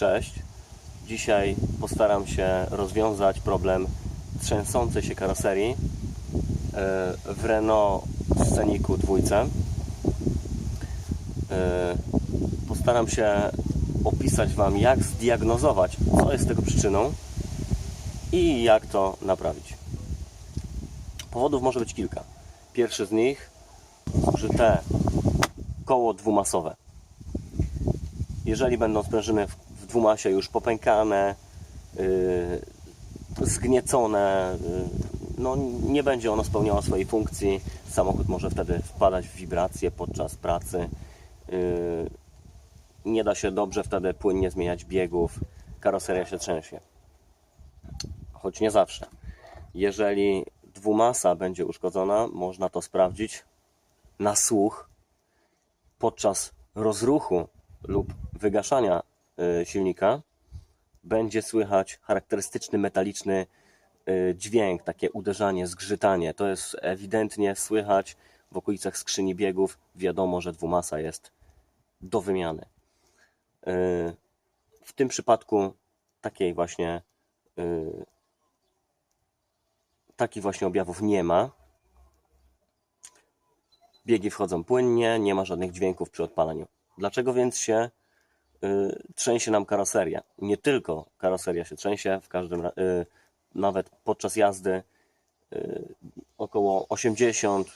Cześć. Dzisiaj postaram się rozwiązać problem trzęsącej się karoserii e, w Renault Scenicu dwójce. E, Postaram się opisać Wam, jak zdiagnozować, co jest tego przyczyną i jak to naprawić. Powodów może być kilka. Pierwszy z nich zużyte koło dwumasowe. Jeżeli będą sprężyny w dwumasie już popękane, yy, zgniecone, yy, no nie będzie ono spełniało swojej funkcji. Samochód może wtedy wpadać w wibracje podczas pracy. Yy, nie da się dobrze wtedy płynnie zmieniać biegów. Karoseria się trzęsie. Choć nie zawsze. Jeżeli dwumasa będzie uszkodzona, można to sprawdzić na słuch podczas rozruchu lub wygaszania y, silnika będzie słychać charakterystyczny metaliczny y, dźwięk, takie uderzanie, zgrzytanie. To jest ewidentnie słychać w okolicach skrzyni biegów. Wiadomo, że dwumasa jest do wymiany. Y, W tym przypadku takiej właśnie takich właśnie objawów nie ma. Biegi wchodzą płynnie, nie ma żadnych dźwięków przy odpalaniu. Dlaczego więc się trzęsie nam karoseria? Nie tylko karoseria się trzęsie, w każdym y, nawet podczas jazdy y, około 80,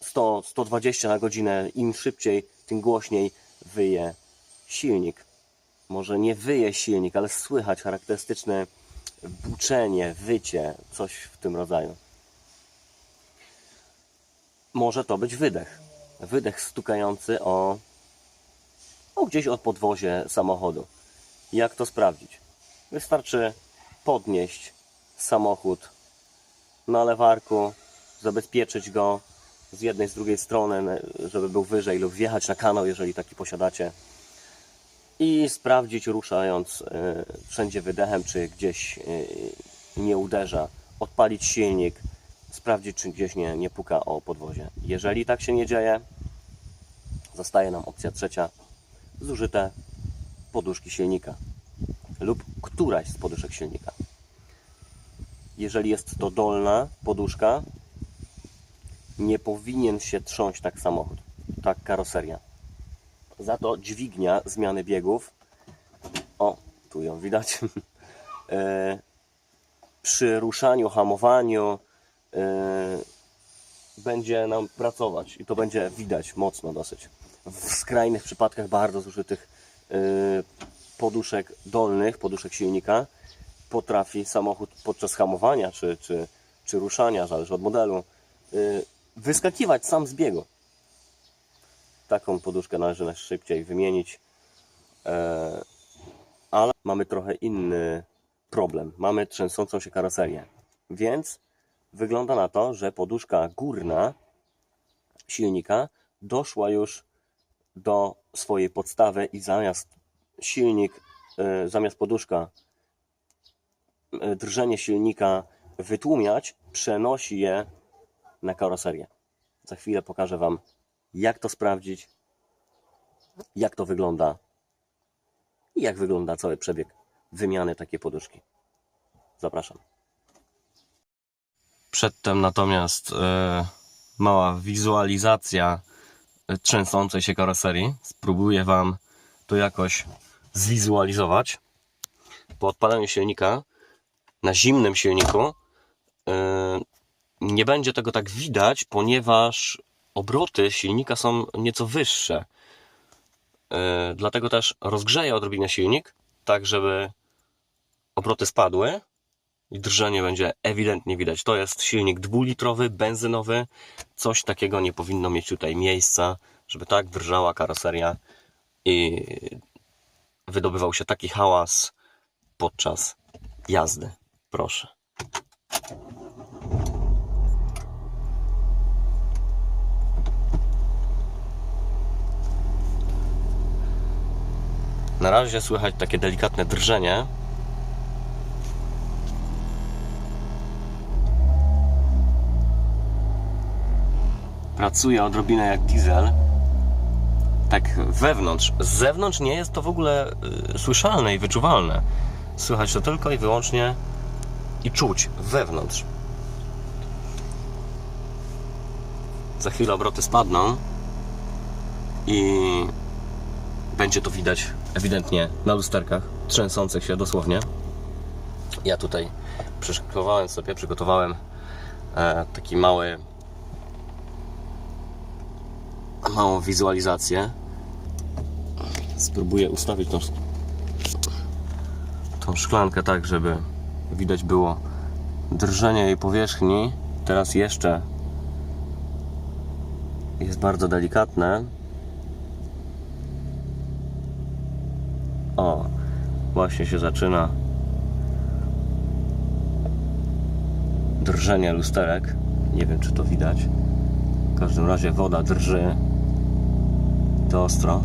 100, 120 na godzinę. Im szybciej, tym głośniej wyje silnik. Może nie wyje silnik, ale słychać charakterystyczne buczenie, wycie, coś w tym rodzaju. Może to być wydech. Wydech stukający o, o gdzieś od podwozie samochodu. Jak to sprawdzić? Wystarczy podnieść samochód na lewarku, zabezpieczyć go z jednej, z drugiej strony, żeby był wyżej, lub wjechać na kanał, jeżeli taki posiadacie i sprawdzić ruszając e, wszędzie wydechem, czy gdzieś e, nie uderza, odpalić silnik, sprawdzić, czy gdzieś nie, nie puka o podwozie. Jeżeli tak się nie dzieje, zostaje nam opcja trzecia, zużyte poduszki silnika lub któraś z poduszek silnika. Jeżeli jest to dolna poduszka, nie powinien się trząść tak samochód, tak karoseria. Za to dźwignia zmiany biegów, o, tu ją widać, e, przy ruszaniu, hamowaniu e, będzie nam pracować i to będzie widać mocno dosyć. W skrajnych przypadkach bardzo zużytych e, poduszek dolnych, poduszek silnika potrafi samochód podczas hamowania czy, czy, czy ruszania, zależy od modelu, e, wyskakiwać sam z biegu taką poduszkę należy najszybciej wymienić. E, ale mamy trochę inny problem. Mamy trzęsącą się karoserię. Więc wygląda na to, że poduszka górna silnika doszła już do swojej podstawy i zamiast silnik, e, zamiast poduszka e, drżenie silnika wytłumiać, przenosi je na karoserię. Za chwilę pokażę Wam, jak to sprawdzić, jak to wygląda i jak wygląda cały przebieg wymiany takiej poduszki. Zapraszam. Przedtem natomiast e, mała wizualizacja trzęsącej się karoserii. Spróbuję Wam to jakoś zwizualizować. Po odpaleniu silnika na zimnym silniku e, nie będzie tego tak widać, ponieważ obroty silnika są nieco wyższe. Yy, dlatego też rozgrzeję odrobinę silnik, tak żeby obroty spadły i drżenie będzie ewidentnie widać. To jest silnik dwulitrowy, benzynowy. Coś takiego nie powinno mieć tutaj miejsca, żeby tak drżała karoseria i wydobywał się taki hałas podczas jazdy. Proszę. Na razie słychać takie delikatne drżenie. Pracuje odrobinę jak diesel. tak wewnątrz. Z zewnątrz nie jest to w ogóle y, słyszalne i wyczuwalne. Słychać to tylko i wyłącznie i czuć wewnątrz. Za chwilę obroty spadną i będzie to widać ewidentnie na lusterkach, trzęsących się dosłownie. Ja tutaj przyszykowałem sobie, przygotowałem e, taki mały małą wizualizację. Spróbuję ustawić tą, tą szklankę tak, żeby widać było drżenie jej powierzchni. Teraz jeszcze jest bardzo delikatne. O, właśnie się zaczyna drżenie lusterek. Nie wiem, czy to widać. W każdym razie woda drży. To ostro.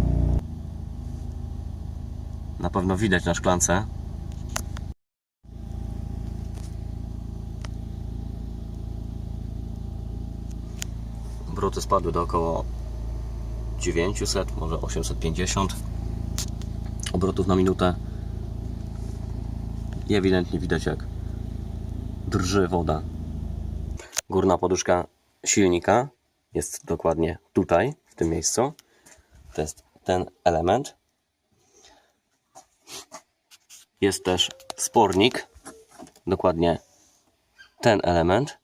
Na pewno widać na szklance. Obroty spadły do około 900, może 850 obrotów na minutę. I ewidentnie widać jak drży woda. Górna poduszka silnika jest dokładnie tutaj, w tym miejscu. To jest ten element. Jest też spornik, dokładnie ten element,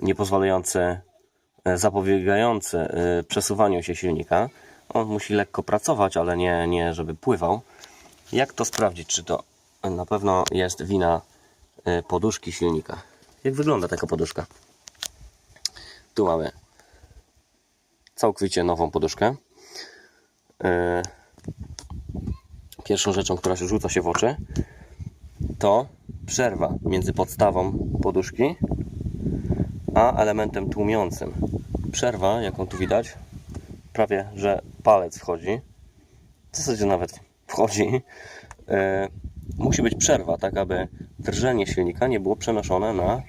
nie pozwalający, e, zapobiegający e, przesuwaniu się silnika. On musi lekko pracować, ale nie, nie żeby pływał. Jak to sprawdzić, czy to na pewno jest wina e, poduszki silnika? Jak wygląda taka poduszka? Tu mamy całkowicie nową poduszkę. Yy, Pierwszą rzeczą, która się rzuca się w oczy, to przerwa między podstawą poduszki a elementem tłumiącym. Przerwa, jaką tu widać, prawie że palec wchodzi. W zasadzie nawet wchodzi. Yy, musi być przerwa, tak aby drżenie silnika nie było przenoszone na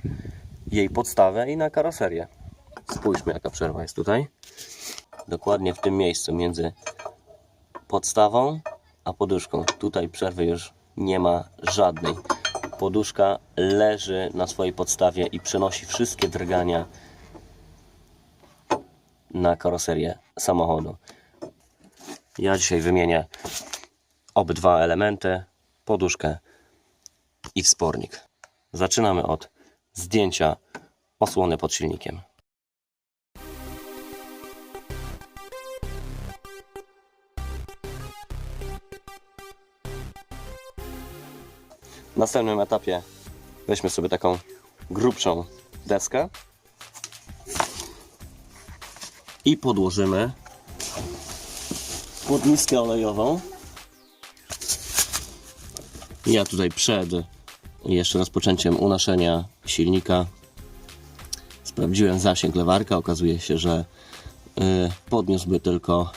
jej podstawę i na karoserię. Spójrzmy, jaka przerwa jest tutaj. Dokładnie w tym miejscu między podstawą a poduszką. Tutaj przerwy już nie ma żadnej. Poduszka leży na swojej podstawie i przenosi wszystkie drgania na karoserię samochodu. Ja dzisiaj wymienię obydwa elementy, poduszkę i wspornik. Zaczynamy od zdjęcia osłony pod silnikiem. Następnym etapie weźmy sobie taką grubszą deskę i podłożymy pod miskę olejową. Ja tutaj przed jeszcze rozpoczęciem unoszenia silnika sprawdziłem zasięg lewarka. Okazuje się, że y, podniósłby tylko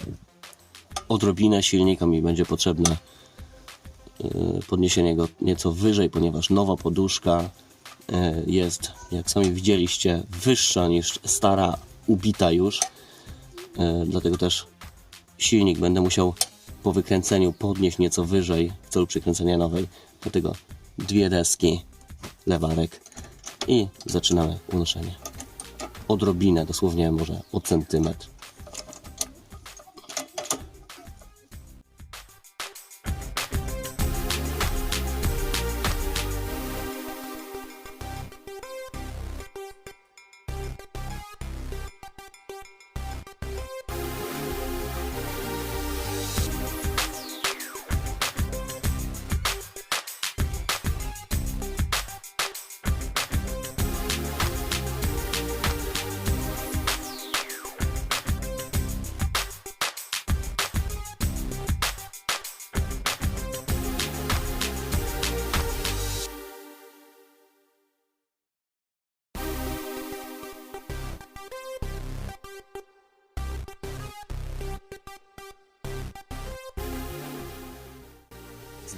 odrobinę silnika mi będzie potrzebne podniesienie go nieco wyżej, ponieważ nowa poduszka y, jest, jak sami widzieliście, wyższa niż stara, ubita już. Y, Dlatego też silnik będę musiał po wykręceniu podnieść nieco wyżej w celu przykręcenia nowej. Dlatego dwie deski, lewarek i zaczynamy unoszenie. Odrobinę, dosłownie może o centymetr.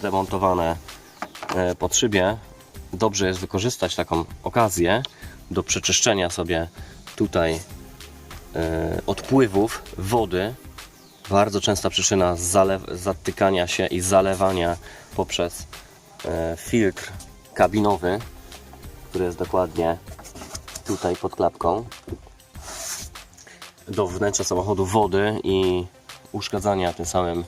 Zdemontowane e, pod szybie, dobrze jest wykorzystać taką okazję do przeczyszczenia sobie tutaj e, odpływów wody. Bardzo częsta przyczyna zatykania się i zalewania poprzez e, filtr kabinowy, który jest dokładnie tutaj pod klapką do wnętrza samochodu wody i uszkadzania tym samym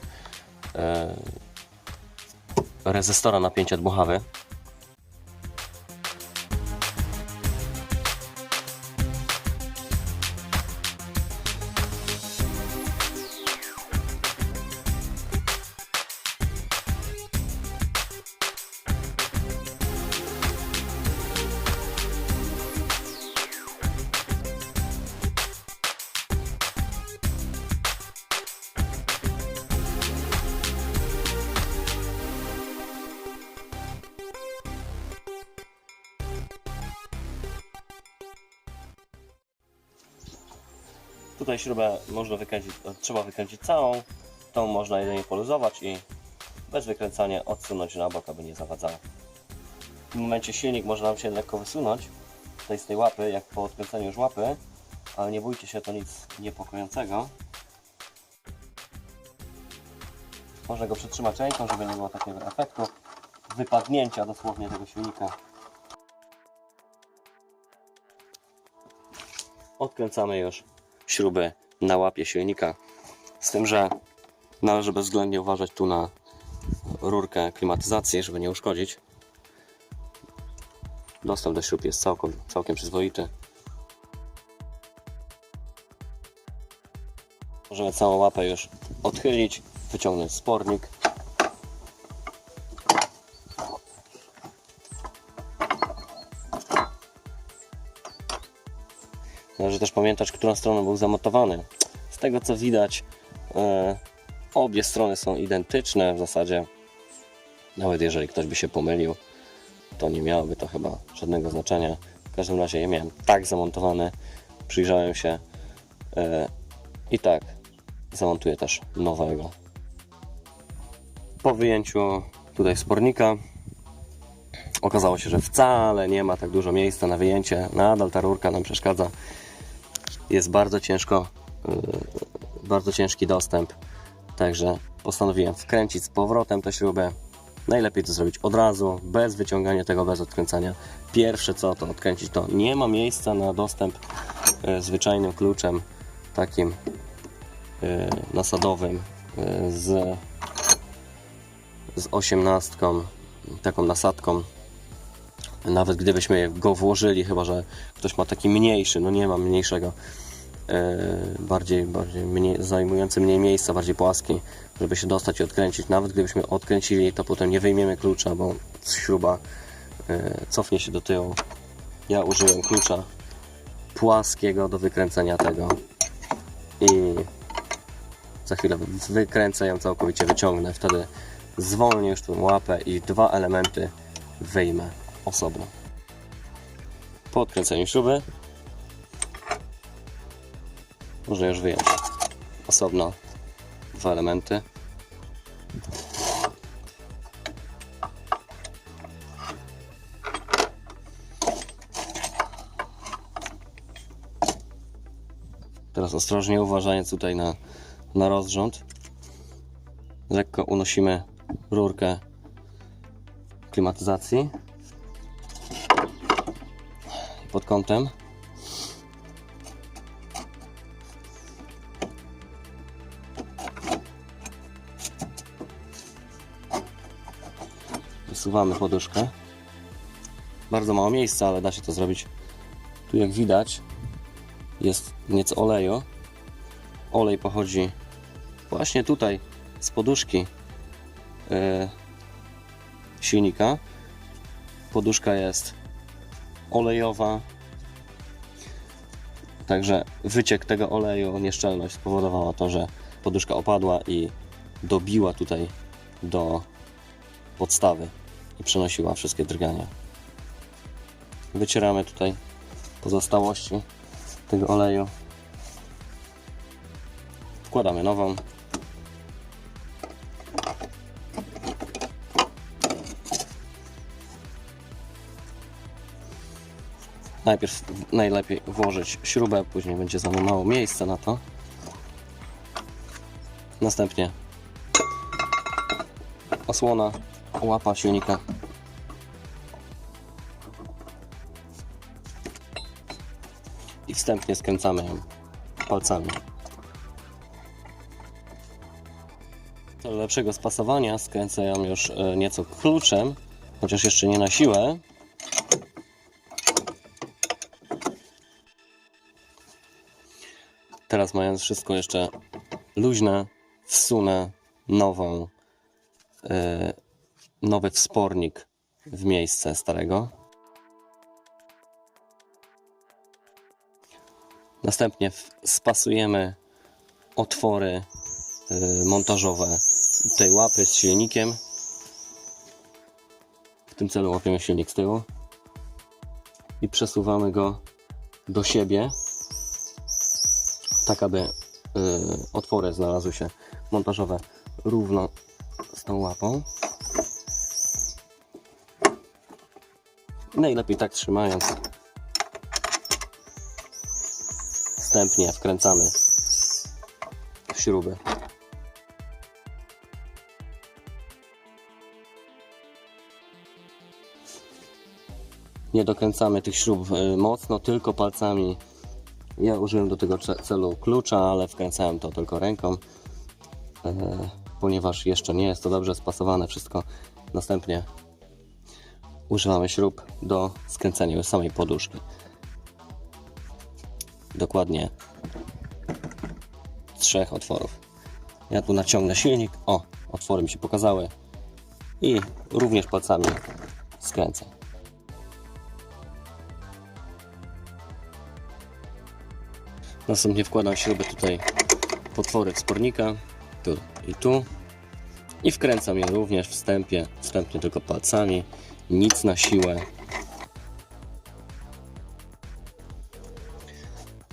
rezystora napięcia dmuchawy. Tutaj śrubę można wykręcić, trzeba wykręcić całą, tą można jedynie poluzować i bez wykręcania odsunąć na bok, aby nie zawadzało. W tym momencie silnik może nam się lekko wysunąć tutaj z tej łapy, jak po odkręceniu już łapy, ale nie bójcie się, to nic niepokojącego. Można go przytrzymać ręką, żeby nie było takiego efektu wypadnięcia dosłownie tego silnika. Odkręcamy już śruby na łapie silnika. Z tym, że należy bezwzględnie uważać tu na rurkę klimatyzacji, żeby nie uszkodzić. Dostęp do śrub jest całkiem, całkiem przyzwoity. Możemy całą łapę już odchylić, wyciągnąć spornik. Należy też pamiętać, którą stroną był zamontowany. Z tego co widać, e, obie strony są identyczne w zasadzie. Nawet jeżeli ktoś by się pomylił, to nie miałoby to chyba żadnego znaczenia. W każdym razie je miałem tak zamontowane, przyjrzałem się e, i tak zamontuję też nowego. Po wyjęciu tutaj spornika okazało się, że wcale nie ma tak dużo miejsca na wyjęcie. Nadal ta rurka nam przeszkadza. Jest bardzo ciężko, yy, bardzo ciężki dostęp. Także postanowiłem wkręcić z powrotem tę śrubę. Najlepiej to zrobić od razu, bez wyciągania tego, bez odkręcania. Pierwsze co to odkręcić to nie ma miejsca na dostęp yy, zwyczajnym kluczem takim yy, nasadowym z, z osiemnastką, taką nasadką nawet gdybyśmy go włożyli, chyba że ktoś ma taki mniejszy, no nie mam mniejszego, bardziej, bardziej mniej, zajmujący mniej miejsca, bardziej płaski, żeby się dostać i odkręcić. Nawet gdybyśmy odkręcili, to potem nie wyjmiemy klucza, bo śruba e, cofnie się do tyłu. Ja użyłem klucza płaskiego do wykręcenia tego i za chwilę wykręcę ją całkowicie, wyciągnę, wtedy zwolnię już tą łapę i dwa elementy wyjmę osobno. Po odkręceniu śruby można już wyjąć osobno dwa elementy. Teraz ostrożnie uważając tutaj na, na rozrząd. Lekko unosimy rurkę klimatyzacji pod kątem. Wysuwamy poduszkę. Bardzo mało miejsca, ale da się to zrobić. Tu jak widać jest nieco oleju. Olej pochodzi właśnie tutaj z poduszki yy, silnika. Poduszka jest olejowa. Także wyciek tego oleju, nieszczelność spowodowała to, że poduszka opadła i dobiła tutaj do podstawy i przenosiła wszystkie drgania. Wycieramy tutaj pozostałości tego oleju. Wkładamy nową. Najpierw najlepiej włożyć śrubę, później będzie za mało miejsca na to. Następnie osłona, łapa silnika. I wstępnie skręcamy ją palcami. Do lepszego spasowania skręcę ją już e, nieco kluczem, chociaż jeszcze nie na siłę. Teraz mając wszystko jeszcze luźne, wsunę nową, e, nowy wspornik w miejsce starego. Następnie spasujemy otwory y, montażowe tej łapy z silnikiem. W tym celu łapiemy silnik z tyłu i przesuwamy go do siebie, tak aby y, otwory znalazły się montażowe równo z tą łapą. Najlepiej tak trzymając. Wstępnie wkręcamy śruby. Nie dokręcamy tych śrub y, mocno, tylko palcami. Ja użyłem do tego ce- celu klucza, ale wkręcałem to tylko ręką, e, ponieważ jeszcze nie jest to dobrze spasowane wszystko. Następnie używamy śrub do skręcenia samej poduszki. Dokładnie trzech otworów. Ja tu naciągnę silnik. O, otwory mi się pokazały. I również palcami skręcę. Następnie wkładam śrubę tutaj w otwory wspornika. Tu i tu. I wkręcam je również wstępie, wstępnie tylko palcami. Nic na siłę.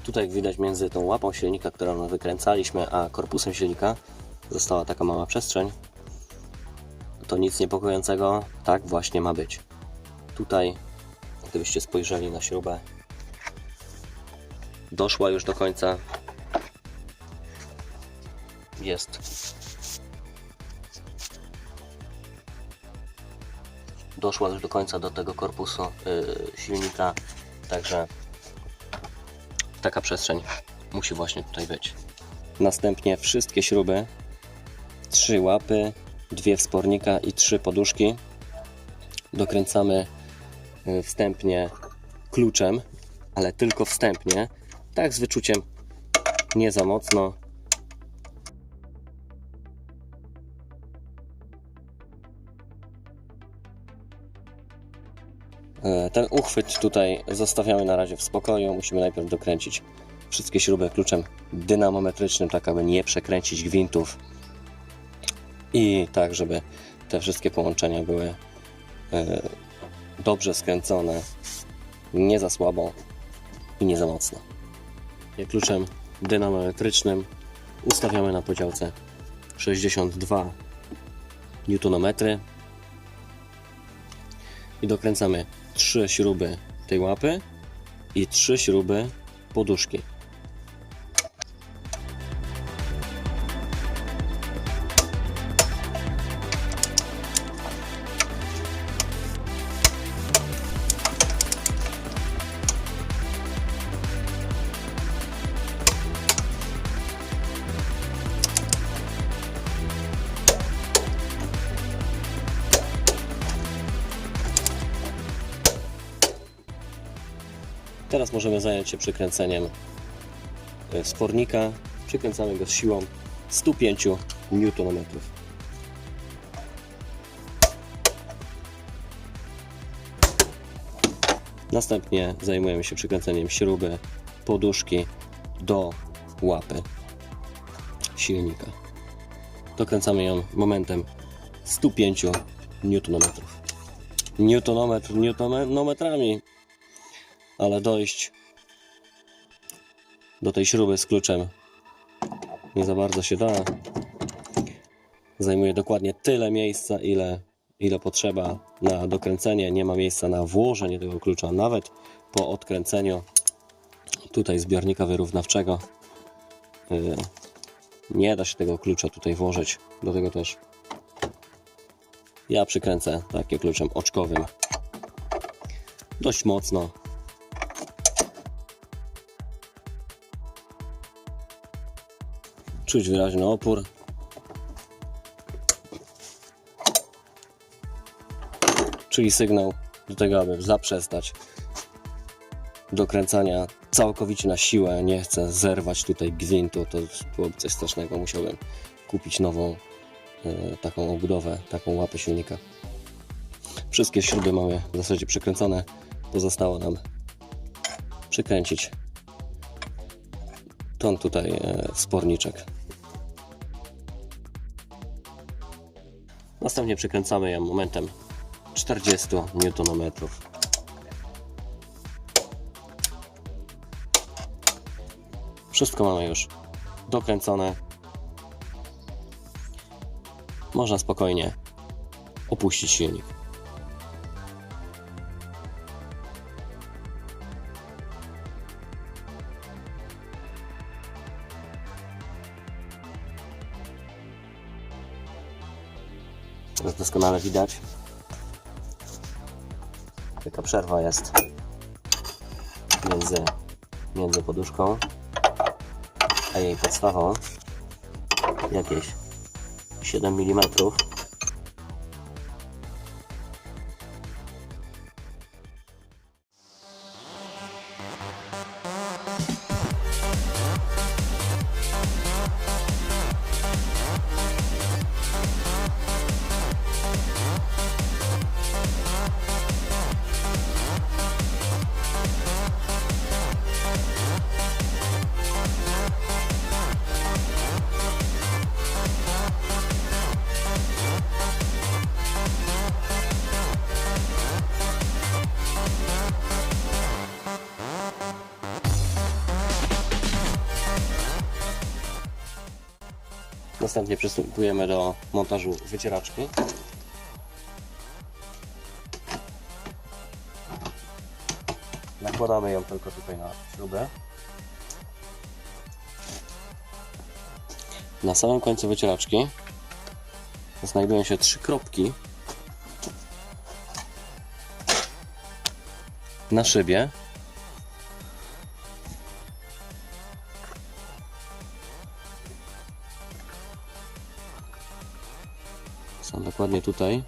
Tutaj jak widać między tą łapą silnika, którą wykręcaliśmy, a korpusem silnika została taka mała przestrzeń. To nic niepokojącego, tak właśnie ma być. Tutaj, gdybyście spojrzeli na śrubę, doszła już do końca. Jest. Doszła już do końca do tego korpusu yy, silnika, także taka przestrzeń musi właśnie tutaj być. Następnie wszystkie śruby, trzy łapy, dwie wspornika i trzy poduszki dokręcamy y, wstępnie kluczem, ale tylko wstępnie, tak z wyczuciem, nie za mocno. Ten uchwyt tutaj zostawiamy na razie w spokoju. Musimy najpierw dokręcić wszystkie śruby kluczem dynamometrycznym, tak aby nie przekręcić gwintów i tak, żeby te wszystkie połączenia były e, dobrze skręcone, nie za słabo i nie za mocno. I Kluczem dynamometrycznym ustawiamy na podziałce 62 Nm i dokręcamy trzy śruby tej łapy i trzy śruby poduszki. Się przykręceniem e, spornika. Przykręcamy go z siłą 105 Nm. Następnie zajmujemy się przykręceniem śruby poduszki do łapy silnika. Dokręcamy ją momentem 105 Nm. Newtonometr newtonometrami, ale dojść do tej śruby z kluczem nie za bardzo się da. Zajmuje dokładnie tyle miejsca, ile, ile potrzeba na dokręcenie. Nie ma miejsca na włożenie tego klucza, nawet po odkręceniu tutaj zbiornika wyrównawczego yy, nie da się tego klucza tutaj włożyć. Do tego też ja przykręcę takie kluczem oczkowym dość mocno. Czuć wyraźny opór. Czyli sygnał do tego, aby zaprzestać dokręcania całkowicie na siłę. Nie chcę zerwać tutaj gwintu, to byłoby coś strasznego. Musiałbym kupić nową e, taką obudowę, taką łapę silnika. Wszystkie śruby mamy w zasadzie przykręcone. Pozostało nam przykręcić ten tutaj e, sporniczek. Następnie przykręcamy ją momentem 40 Nm. Wszystko mamy już dokręcone. Można spokojnie opuścić silnik. Doskonale widać. Taka przerwa jest między, między poduszką a jej podstawą. Jakieś 7 mm. Następnie przystępujemy do montażu wycieraczki. Nakładamy ją tylko tutaj na śrubę. Na samym końcu wycieraczki znajdują się trzy kropki na szybie. Są dokładnie tutaj.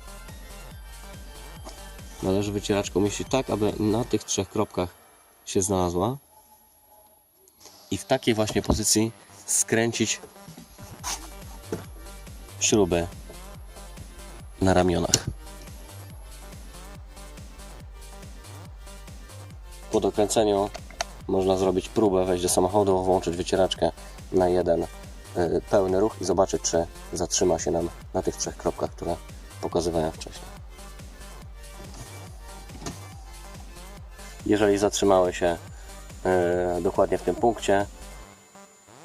Należy wycieraczkę umieścić tak, aby na tych trzech kropkach się znalazła. I w takiej właśnie pozycji skręcić śrubę na ramionach. Po dokręceniu można zrobić próbę, wejść do samochodu, włączyć wycieraczkę na jeden pełny ruch i zobaczyć, czy zatrzyma się nam na tych trzech kropkach, które pokazywałem wcześniej. Jeżeli zatrzymały się y, dokładnie w tym punkcie,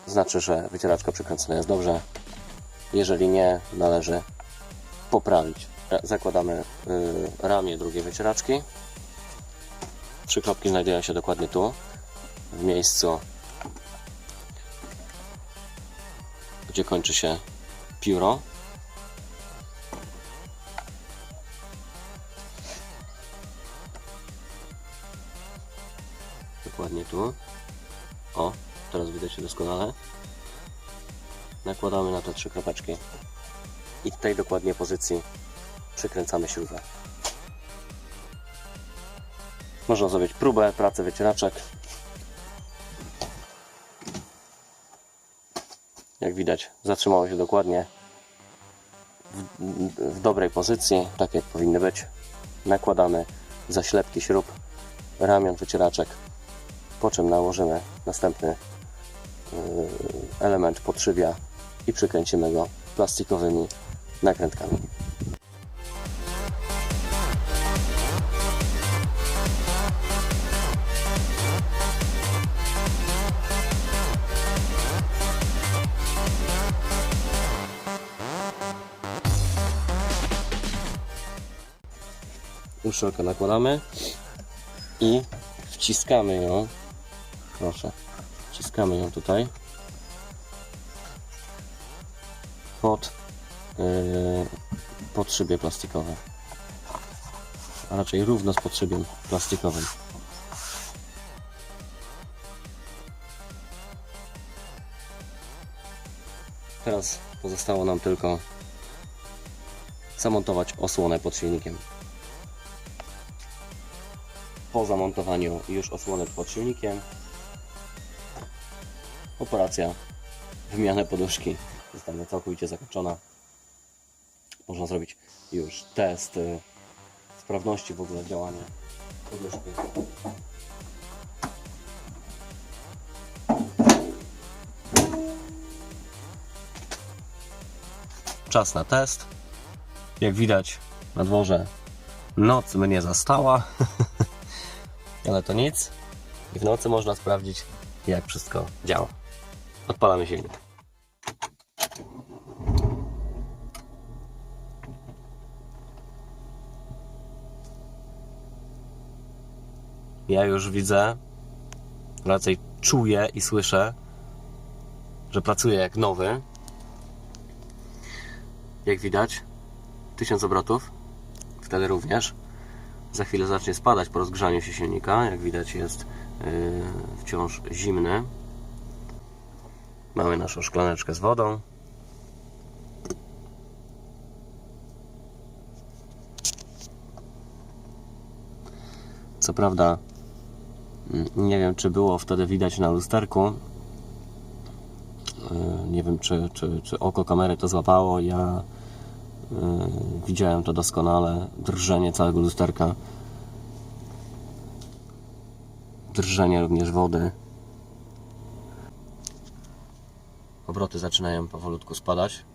znaczy, że wycieraczka przykręcona jest dobrze. Jeżeli nie, należy poprawić. Ra- Zakładamy y, ramię drugiej wycieraczki. Trzy kropki znajdują się dokładnie tu, w miejscu, gdzie kończy się pióro. Dokładnie tu. O, teraz widać się doskonale. Nakładamy na te trzy kropeczki i w tej dokładnie pozycji przykręcamy śrubę. Można zrobić próbę pracy wycieraczek. Widać, zatrzymało się dokładnie w, w dobrej pozycji, tak jak powinny być. Nakładamy zaślepki śrub, ramion wycieraczek, po czym nałożymy następny yy, element podszywia i przykręcimy go plastikowymi nakrętkami. Uszczelkę nakładamy i wciskamy ją. Proszę. Wciskamy ją tutaj. Pod, yy, pod szybie plastikowe. A raczej równo z podszybiem plastikowym. Teraz pozostało nam tylko zamontować osłonę pod silnikiem. Po zamontowaniu już osłony pod silnikiem operacja wymiany poduszki zostanie całkowicie zakończona. Można zrobić już test y, sprawności w ogóle działania poduszki. Czas na test. Jak widać na dworze noc mnie zastała, ale to nic. I w nocy można sprawdzić jak wszystko działa. Odpalamy silnik. Ja już widzę, raczej czuję i słyszę, że pracuje jak nowy. Jak widać, 1000 obrotów. Wtedy również. Za chwilę zacznie spadać po rozgrzaniu się silnika. Jak widać, jest yy, wciąż zimny. Mamy naszą szklaneczkę z wodą. Co prawda, mm, nie wiem, czy było wtedy widać na lusterku. Yy, Nie wiem, czy, czy, czy oko kamery to złapało. Ja widziałem to doskonale. Drżenie całego lusterka. Drżenie również wody. Obroty zaczynają powolutku spadać.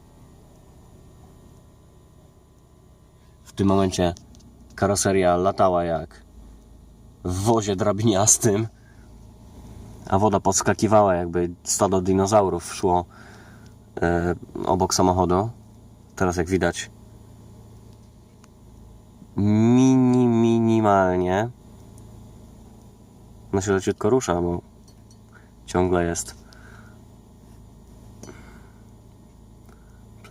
W tym momencie karoseria latała jak w wozie drabiniastym, a woda podskakiwała, jakby stado dinozaurów szło e, obok samochodu. Teraz, jak widać, mini, minimalnie. No się leciutko rusza, bo ciągle jest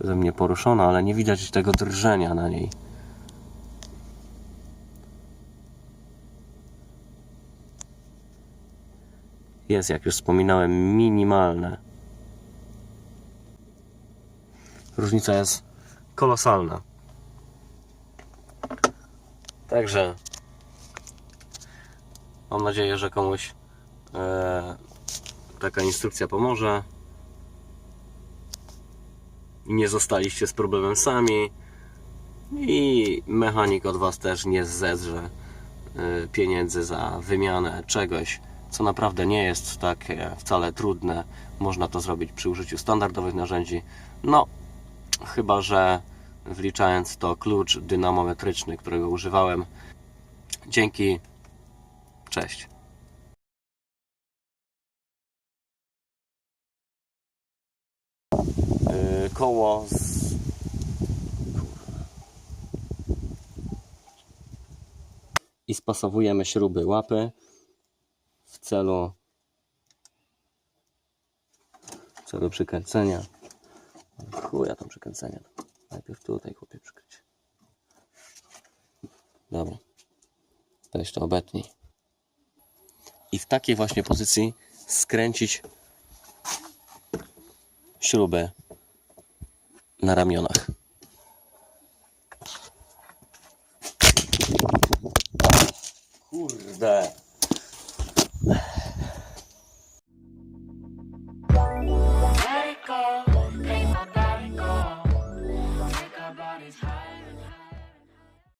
przeze mnie poruszona, ale nie widać tego drżenia na niej. Jest, jak już wspominałem, minimalne. Różnica jest kolosalna. Także mam nadzieję, że komuś e, taka instrukcja pomoże nie zostaliście z problemem sami i mechanik od Was też nie zedrze y, pieniędzy za wymianę czegoś, co naprawdę nie jest takie wcale trudne. Można to zrobić przy użyciu standardowych narzędzi. No, chyba że wliczając to klucz dynamometryczny, którego używałem. Dzięki. Cześć. Yy, koło z... i spasowujemy śruby łapy w celu w celu przykręcenia chuja tam przykręcenia najpierw tutaj chłopie przykryć dobra weź to obetnij i w takiej właśnie pozycji skręcić śrubę na ramionach. Kurde.